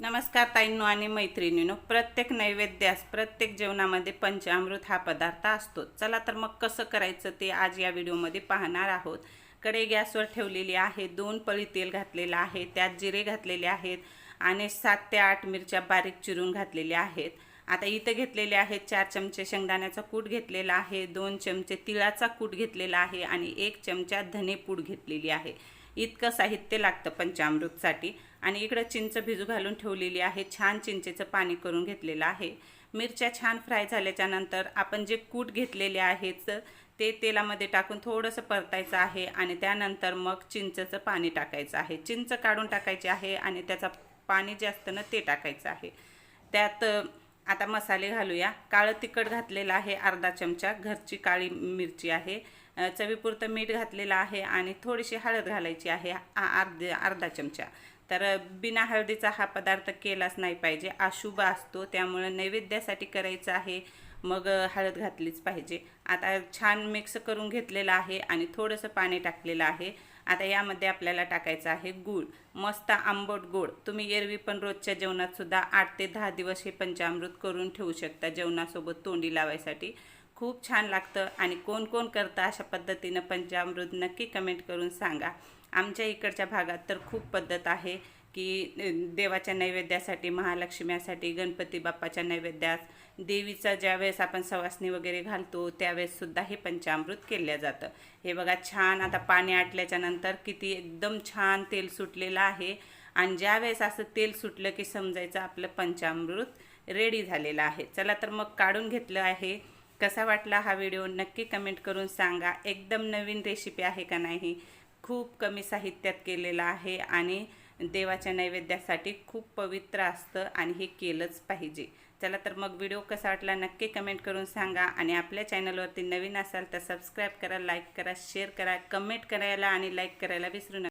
नमस्कार ताईंनो आणि मैत्रिणींनो प्रत्येक नैवेद्यास प्रत्येक जेवणामध्ये पंचामृत हा पदार्थ असतो. चला तर मग कसं करायचं ते आज या व्हिडिओमध्ये पाहणार आहोत. कडे गॅसवर ठेवलेली आहे दोन पळी तेल घातलेलं आहे त्यात जिरे घातलेले आहेत आणि सात ते आठ मिरच्या बारीक चिरून घातलेल्या आहेत. आता इथं घेतलेले आहेत चार चमचे शेंगदाण्याचा कूट घेतलेला आहे दोन चमचे तिळाचा कूट घेतलेला आहे आणि एक चमचा धनेपूड घेतलेली आहे. इतकं साहित्य लागतं पंचामृतसाठी. आणि इकडं चिंच भिजू घालून ठेवलेली आहे. छान चिंचेचं पाणी करून घेतलेलं आहे. मिरच्या छान फ्राय झाल्याच्यानंतर आपण जे कूट घेतलेले आहेत ते तेलामध्ये टाकून थोडंसं परतायचं आहे आणि त्यानंतर मग चिंचचं पाणी टाकायचं आहे. चिंच काढून टाकायची आहे आणि त्याचा पाणी जे असतं ना ते टाकायचं आहे. त्यात आता मसाले घालूया. काळं तिखट घातलेलं आहे अर्धा चमचा. घरची काळी मिरची आहे. चवीपुरतं मीठ घातलेलं आहे आणि थोडीशी हळद घालायची आहे आ- अर्धे अर्धा चमचा. तर बिना हळदीचा हा पदार्थ केलाच नाही पाहिजे. अशुभ असतो त्यामुळे नैवेद्यासाठी करायचं आहे मग हळद घातलीच पाहिजे. आता छान मिक्स करून घेतलेलं आहे आणि थोडंसं पाणी टाकलेलं आहे. आता यामध्ये आपल्याला टाकायचं आहे गूळ. मस्त आंबट गोड तुम्ही एरवी पण रोजच्या जेवणात सुद्धा आठ ते दहा दिवस हे पंचामृत करून ठेवू शकता जेवणासोबत तोंडी लावायसाठी. खूप छान लागतं आणि कोण कोण करतं अशा पद्धतीनं पंचामृत नक्की कमेंट करून सांगा. आमच्या इकडच्या भागात तर खूप पद्धत आहे की देवाच्या नैवेद्यासाठी महालक्ष्म्यासाठी गणपती बाप्पाच्या नैवेद्यास देवीचा ज्यावेळेस आपण सवासणी वगैरे घालतो त्यावेळेससुद्धा हे पंचामृत केलं जातं. हे बघा छान आता पाणी आटल्याच्या नंतर किती एकदम छान तेल सुटलेलं आहे आणि ज्यावेळेस असं तेल सुटलं की समजायचं आपलं पंचामृत रेडी झालेलं आहे. चला तर मग काढून घेतलं आहे. कसा वाटला हा व्हिडिओ नक्की कमेंट करून सांगा. एकदम नवीन रेसिपी आहे का नाही खूप कमी साहित्यात केलेला आहे आणि देवाच्या नैवेद्यासाठी खूप पवित्र असतं आणि हे केलंच पाहिजे. चला तर मग व्हिडिओ कसा वाटला नक्की कमेंट करून सांगा आणि आपल्या चॅनलवरती नवीन असाल तर सबस्क्राईब करा लाईक करा शेअर करा कमेंट करायला आणि लाईक करायला विसरू नका.